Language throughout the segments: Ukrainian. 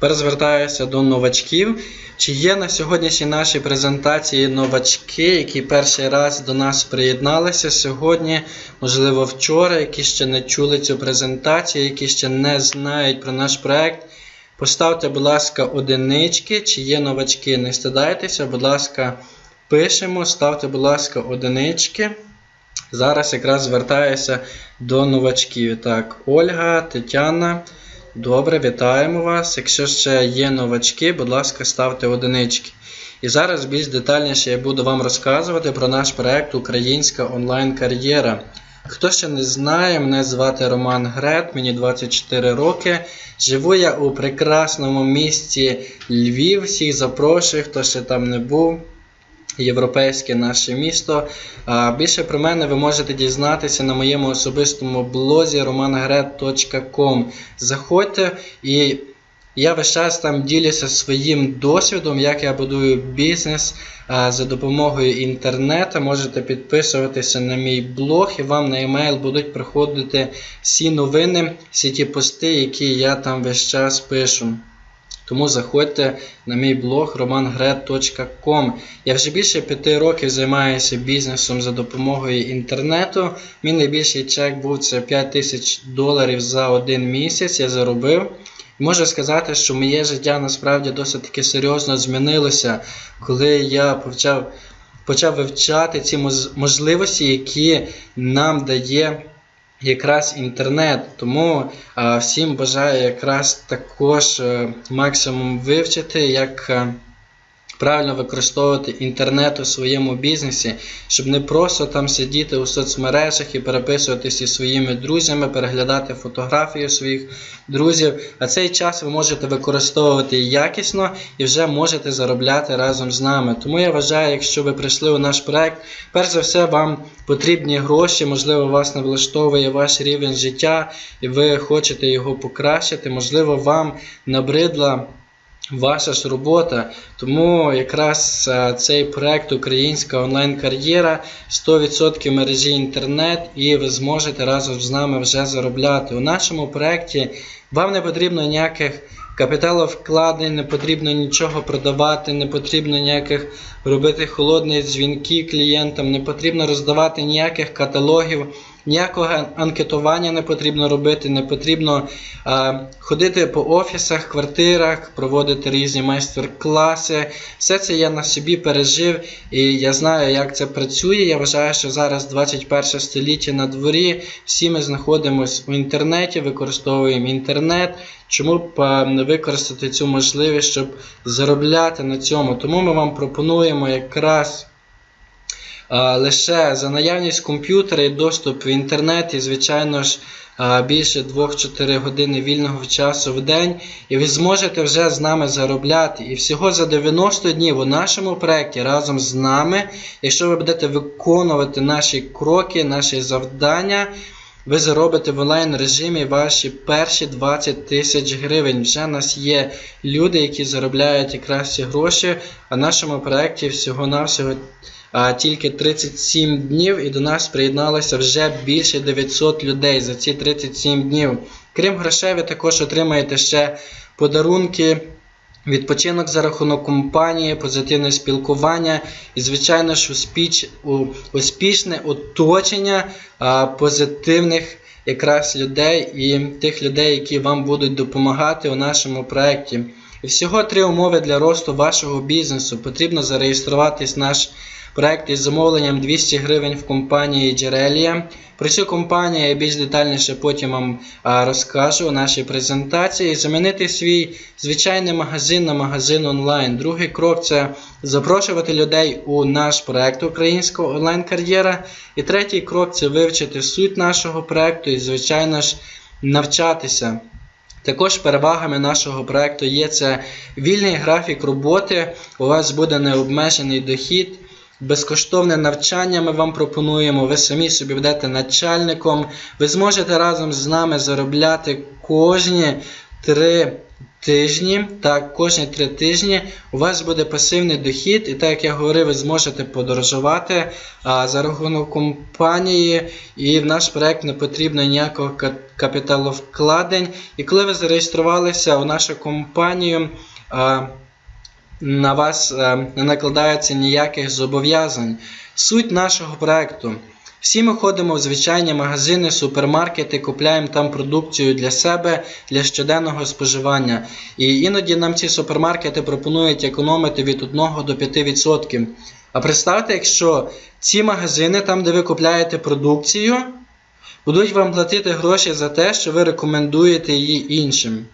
Тепер звертаюся до новачків. Чи є на сьогоднішній нашій презентації новачки, які перший раз до нас приєдналися сьогодні, можливо, вчора, які ще не чули цю презентацію, які ще не знають про наш проект? Поставте, будь ласка, одинички, чи є новачки. Не стидайтеся, будь ласка, пишемо, ставте, будь ласка, одинички. Зараз якраз звертаюся до новачків. Так, Ольга, Тетяна. Добре, вітаємо вас. Якщо ще є новачки, будь ласка, ставте одинички. І зараз більш детальніше я буду вам розказувати про наш проект Українська онлайн-кар'єра. Хто ще не знає, мене звати Роман Грет, мені 24 роки. Живу я у прекрасному місті Львів. Всіх запрошую, хто ще там не був. Європейське наше місто. Більше про мене ви можете дізнатися на моєму особистому блозі romangret.com. Заходьте і я весь час там ділюся своїм досвідом, як я будую бізнес за допомогою інтернету. Можете підписуватися на мій блог, і вам на емейл будуть приходити всі новини, всі ті пости, які я там весь час пишу. Тому заходьте на мій блог romangret.com. Я вже більше п'яти років займаюся бізнесом за допомогою інтернету. Мій найбільший чек був це 5 тисяч доларів за один місяць. Я заробив. Можу сказати, що моє життя насправді досить таки серйозно змінилося, коли я почав, почав вивчати ці можливості, які нам дає якраз інтернет. Тому всім бажаю якраз також е, максимум вивчити, як е, правильно використовувати інтернет у своєму бізнесі, щоб не просто там сидіти у соцмережах і переписуватися зі своїми друзями, переглядати фотографії своїх друзів. А цей час ви можете використовувати якісно і вже можете заробляти разом з нами. Тому я вважаю, якщо ви прийшли у наш проект, перш за все вам потрібні гроші, можливо, вас не влаштовує ваш рівень життя, і ви хочете його покращити, можливо, вам набридла. Ваша ж робота, тому якраз е, цей проект Українська онлайн-кар'єра 100% мережі інтернет, і ви зможете разом з нами вже заробляти. У нашому проекті вам не потрібно ніяких капіталовкладень, не потрібно нічого продавати, не потрібно ніяких робити холодні дзвінки клієнтам, не потрібно роздавати ніяких каталогів. Ніякого анкетування не потрібно робити, не потрібно а, ходити по офісах, квартирах, проводити різні майстер-класи. Все це я на собі пережив і я знаю, як це працює. Я вважаю, що зараз 21 століття на дворі. Всі ми знаходимося у інтернеті, використовуємо інтернет. Чому б не використати цю можливість, щоб заробляти на цьому? Тому ми вам пропонуємо якраз. Лише за наявність комп'ютера і доступ в інтернет, і, звичайно ж, більше 2-4 години вільного часу в день, і ви зможете вже з нами заробляти. І всього за 90 днів у нашому проєкті разом з нами, якщо ви будете виконувати наші кроки, наші завдання, ви заробите в онлайн режимі ваші перші 20 тисяч гривень. Вже у нас є люди, які заробляють якраз ці гроші, а в нашому проєкті всього-навсього тільки 37 днів, і до нас приєдналося вже більше 900 людей за ці 37 днів. Крім грошей, ви також отримаєте ще подарунки. Відпочинок за рахунок компанії, позитивне спілкування і, звичайно ж, успіч, успішне оточення позитивних якраз людей і тих людей, які вам будуть допомагати у нашому проєкті. І всього три умови для росту вашого бізнесу. Потрібно зареєструватись наш проект із замовленням 200 гривень в компанії Джерелія. Про цю компанію я більш детальніше потім вам розкажу у нашій презентації. Замінити свій звичайний магазин на магазин онлайн. Другий крок це запрошувати людей у наш проект Українська онлайн-кар'єра. І третій крок це вивчити суть нашого проекту і, звичайно ж, навчатися. Також перевагами нашого проекту є це вільний графік роботи, у вас буде необмежений дохід, безкоштовне навчання ми вам пропонуємо, ви самі собі будете начальником, ви зможете разом з нами заробляти кожні 3 тижні, так, кожні 3 тижні у вас буде пасивний дохід, і так як я говорив, ви зможете подорожувати а, за рахунок компанії, і в наш проект не потрібно ніякого капіталовкладень. І коли ви зареєструвалися у нашу компанію, а, на вас е, не накладається ніяких зобов'язань. Суть нашого проекту. Всі ми ходимо в звичайні магазини, супермаркети, купляємо там продукцію для себе, для щоденного споживання. І іноді нам ці супермаркети пропонують економити від 1 до 5%. А представте, якщо ці магазини, там, де ви купляєте продукцію, будуть вам платити гроші за те, що ви рекомендуєте її іншим.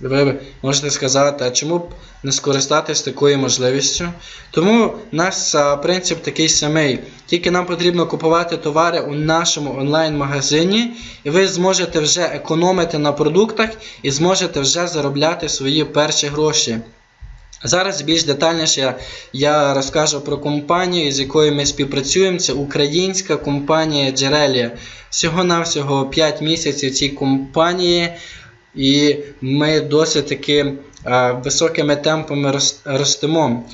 Ви можете сказати, а чому б не скористатись такою можливістю? Тому наш принцип такий самий. Тільки нам потрібно купувати товари у нашому онлайн-магазині, і ви зможете вже економити на продуктах і зможете вже заробляти свої перші гроші. Зараз більш детальніше я розкажу про компанію, з якою ми співпрацюємо. Це українська компанія Джерелія. Всього-навсього 5 місяців цій компанії, і ми досить таки е, високими темпами рос- ростемо.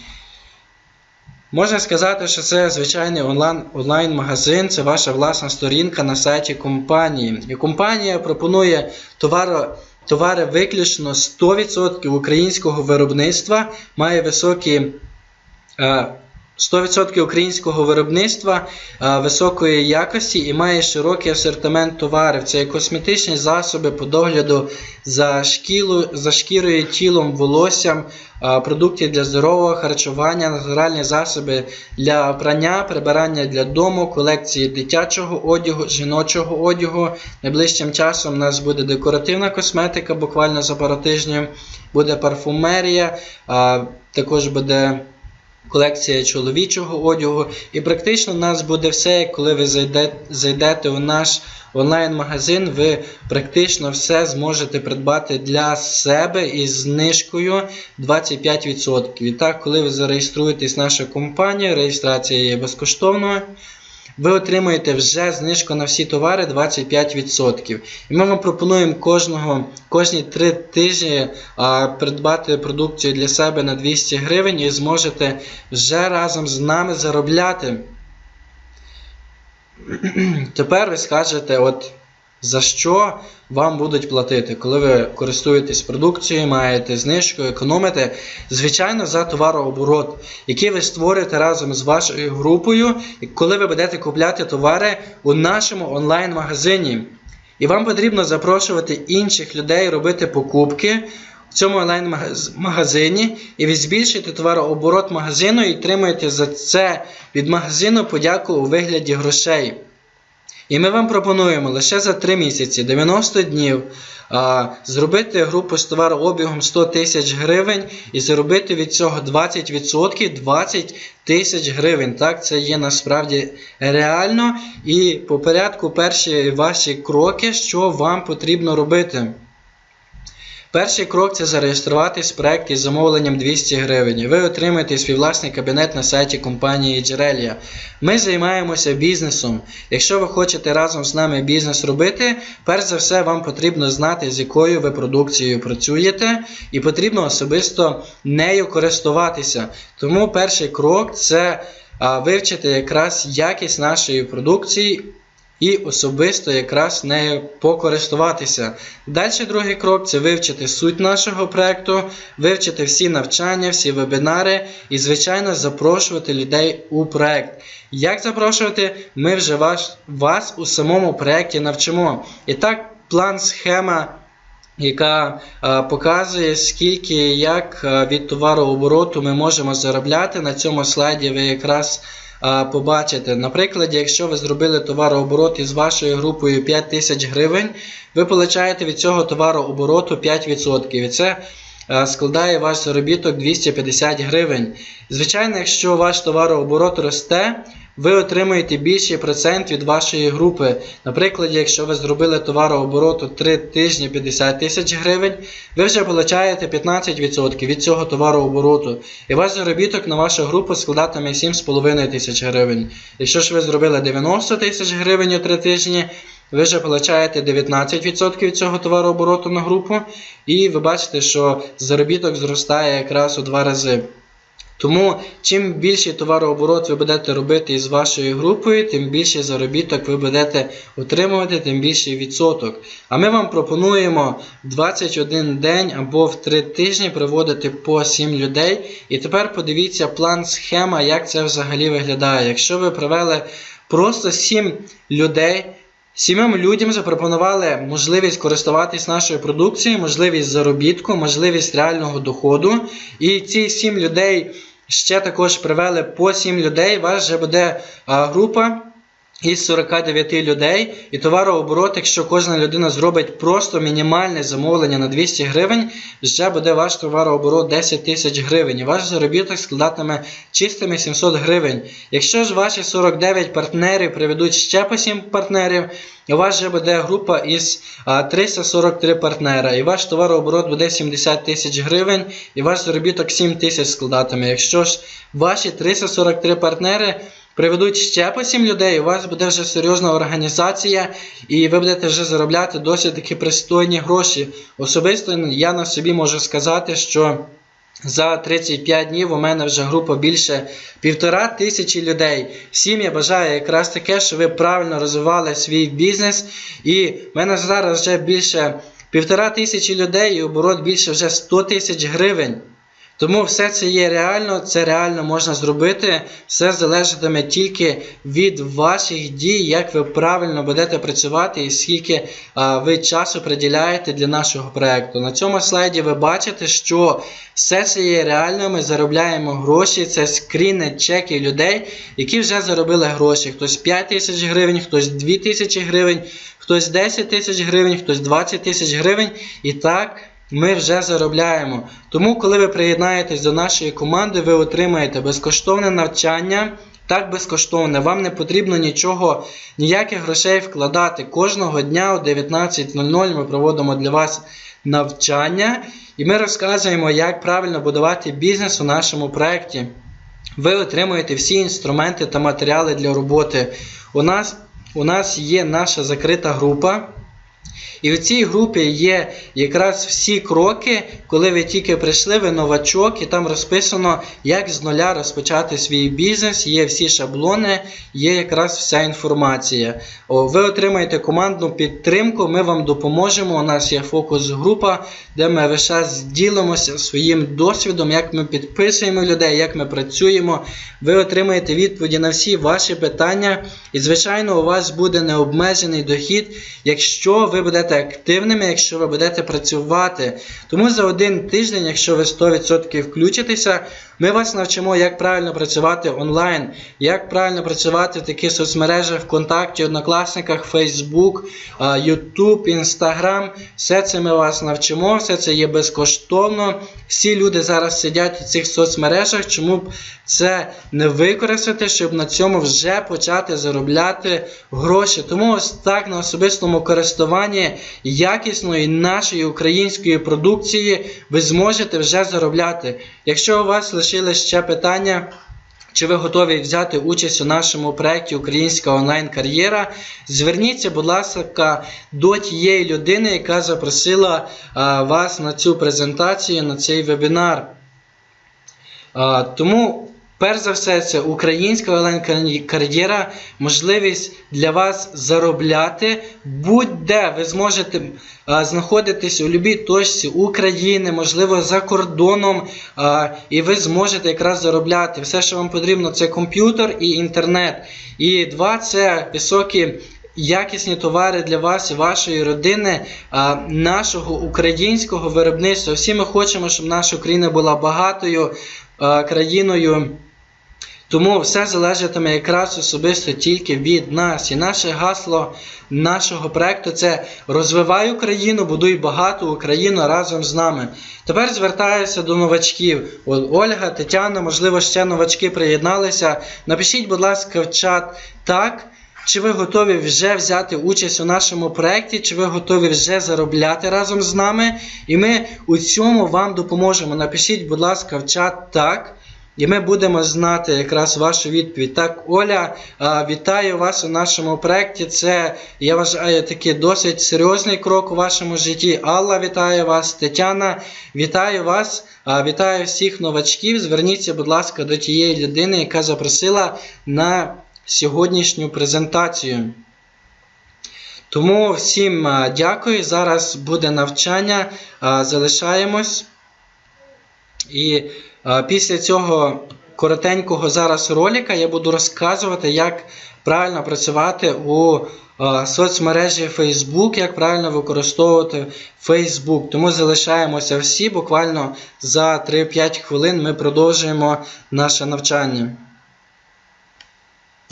Можна сказати, що це звичайний онлайн, онлайн-магазин, це ваша власна сторінка на сайті компанії. І компанія пропонує товари, товари виключно 100% українського виробництва, має високі. Е, 100% українського виробництва е, високої якості і має широкий асортимент товарів. Це і косметичні засоби по догляду за, шкілу, за шкірою, тілом, волоссям, е, продукти для здорового харчування, натуральні засоби для прання, прибирання для дому, колекції дитячого одягу, жіночого одягу. Найближчим часом у нас буде декоративна косметика, буквально за пару тижнів, буде парфумерія, е, також буде колекція чоловічого одягу. І практично у нас буде все, коли ви зайдете, зайдете у наш онлайн-магазин, ви практично все зможете придбати для себе із знижкою 25%. І так, коли ви зареєструєтесь в нашу компанію, реєстрація є безкоштовною. Ви отримаєте вже знижку на всі товари 25%. І ми вам пропонуємо кожного, кожні 3 тижні а, придбати продукцію для себе на 200 гривень і зможете вже разом з нами заробляти. Тепер ви скажете, от за що вам будуть платити, коли ви користуєтесь продукцією, маєте знижку, економите, звичайно, за товарооборот, який ви створите разом з вашою групою, коли ви будете купляти товари у нашому онлайн-магазині. І вам потрібно запрошувати інших людей робити покупки в цьому онлайн-магазині, і ви збільшуєте товарооборот магазину і отримуєте за це від магазину подяку у вигляді грошей. І ми вам пропонуємо лише за 3 місяці, 90 днів, зробити групу з товарообігом 100 тисяч гривень і заробити від цього 20% 20 тисяч гривень. Так, це є насправді реально. І по порядку перші ваші кроки, що вам потрібно робити. Перший крок це зареєструватись в проєкті з замовленням 200 гривень. Ви отримаєте свій власний кабінет на сайті компанії Джерелія. Ми займаємося бізнесом. Якщо ви хочете разом з нами бізнес робити, перш за все вам потрібно знати, з якою ви продукцією працюєте, і потрібно особисто нею користуватися. Тому перший крок це вивчити якраз якість нашої продукції і особисто якраз нею покористуватися. Далі другий крок це вивчити суть нашого проекту, вивчити всі навчання, всі вебінари і, звичайно, запрошувати людей у проект. Як запрошувати, ми вже вас, вас у самому проєкті навчимо. І так, план, схема. Яка е, показує, скільки як е, від товарообороту ми можемо заробляти. На цьому слайді ви якраз побачите. Наприклад, якщо ви зробили товарооборот із вашою групою 5 тисяч гривень, ви получаєте від цього товарообороту 5%. І це складає ваш заробіток 250 гривень. Звичайно, якщо ваш товарооборот росте, ви отримуєте більший процент від вашої групи. Наприклад, якщо ви зробили товарообороту 3 тижні 50 тисяч гривень, ви вже отримаєте 15% від цього товарообороту. І ваш заробіток на вашу групу складатиме 7,5 тисяч гривень. Якщо ж ви зробили 90 тисяч гривень у 3 тижні, ви вже получаєте 19% від цього товарообороту на групу, і ви бачите, що заробіток зростає якраз у два рази. Тому чим більший товарооборот ви будете робити із вашою групою, тим більший заробіток ви будете отримувати, тим більший відсоток. А ми вам пропонуємо 21 день або в 3 тижні приводити по 7 людей. І тепер подивіться план схема, як це взагалі виглядає. Якщо ви провели просто 7 людей. Сімом людям запропонували можливість користуватись нашою продукцією, можливість заробітку, можливість реального доходу. І ці сім людей ще також привели по сім людей. У вас вже буде група із 49 людей. І товарооборот, якщо кожна людина зробить просто мінімальне замовлення на 200 гривень, вже буде ваш товарооборот 10 тисяч гривень. І ваш заробіток складатиме чистими 700 гривень. Якщо ж ваші 49 партнерів приведуть ще по 7 партнерів, у вас вже буде група із 343 партнера, і ваш товарооборот буде 70 тисяч гривень, і ваш заробіток 7 тисяч складатиме. Якщо ж ваші 343 партнери приведуть ще по 7 людей, у вас буде вже серйозна організація, і ви будете вже заробляти досить таки пристойні гроші. Особисто я на собі можу сказати, що. За 35 днів у мене вже група більше півтора тисячі людей. Всім я бажаю якраз таке, що ви правильно розвивали свій бізнес. І в мене зараз вже більше півтора тисячі людей і оборот більше вже 100 тисяч гривень. Тому все це є реально, це реально можна зробити. Все залежатиме тільки від ваших дій, як ви правильно будете працювати і скільки а, ви часу приділяєте для нашого проекту. На цьому слайді ви бачите, що все це є реально. Ми заробляємо гроші. Це скріни чеків людей, які вже заробили гроші. Хтось 5 тисяч гривень, хтось 2 тисячі гривень, хтось 10 тисяч гривень, хтось 20 тисяч гривень. І так ми вже заробляємо. Тому, коли ви приєднаєтесь до нашої команди, ви отримаєте безкоштовне навчання. Так безкоштовне, вам не потрібно нічого, ніяких грошей вкладати. Кожного дня о 19.00 ми проводимо для вас навчання і ми розказуємо, як правильно будувати бізнес у нашому проєкті. Ви отримуєте всі інструменти та матеріали для роботи. У нас, у нас є наша закрита група. І в цій групі є якраз всі кроки, коли ви тільки прийшли, ви новачок, і там розписано, як з нуля розпочати свій бізнес, є всі шаблони, є якраз вся інформація. Ви отримаєте командну підтримку, ми вам допоможемо. У нас є фокус-група, де ми весь час ділимося своїм досвідом, як ми підписуємо людей, як ми працюємо. Ви отримаєте відповіді на всі ваші питання. І, звичайно, у вас буде необмежений дохід, якщо ви будете активними, якщо ви будете працювати. Тому за один тиждень, якщо ви 100% включитеся, ми вас навчимо, як правильно працювати онлайн, як правильно працювати в таких соцмережах ВКонтакті, Однокласниках, Facebook, YouTube, Instagram. Все це ми вас навчимо, все це є безкоштовно. Всі люди зараз сидять у цих соцмережах, чому б це не використати, щоб на цьому вже почати заробляти гроші. Тому ось так на особистому користуванні якісної нашої української продукції ви зможете вже заробляти. Якщо у вас лишились ще питання. Чи ви готові взяти участь у нашому проєкті Українська онлайн-кар'єра? Зверніться, будь ласка, до тієї людини, яка запросила а, вас на цю презентацію, на цей вебінар. А, тому, перш за все, це українська онлайн-кар'єра, можливість для вас заробляти будь-де. Ви зможете знаходитись у будь-якій точці України, можливо, за кордоном, і ви зможете якраз заробляти. Все, що вам потрібно, це комп'ютер і інтернет. І два це високі. Якісні товари для вас і вашої родини, нашого українського виробництва. Всі ми хочемо, щоб наша Україна була багатою країною. Тому все залежатиме якраз особисто тільки від нас. І наше гасло нашого проекту це розвивай Україну, будуй багату Україну разом з нами. Тепер звертаюся до новачків. Ольга, Тетяна, можливо, ще новачки приєдналися. Напишіть, будь ласка, в чат так. Чи ви готові вже взяти участь у нашому проєкті, чи ви готові вже заробляти разом з нами? І ми у цьому вам допоможемо. Напишіть, будь ласка, в чат так. І ми будемо знати якраз вашу відповідь. Так, Оля, вітаю вас у нашому проєкті. Це, я вважаю, такий досить серйозний крок у вашому житті. Алла, вітаю вас, Тетяна, вітаю вас. Вітаю всіх новачків. Зверніться, будь ласка, до тієї людини, яка запросила на сьогоднішню презентацію. Тому всім дякую. Зараз буде навчання. Залишаємось. І після цього коротенького зараз ролика я буду розказувати, як правильно працювати у соцмережі Facebook, як правильно використовувати Facebook. Тому залишаємося всі. Буквально за 3-5 хвилин ми продовжуємо наше навчання.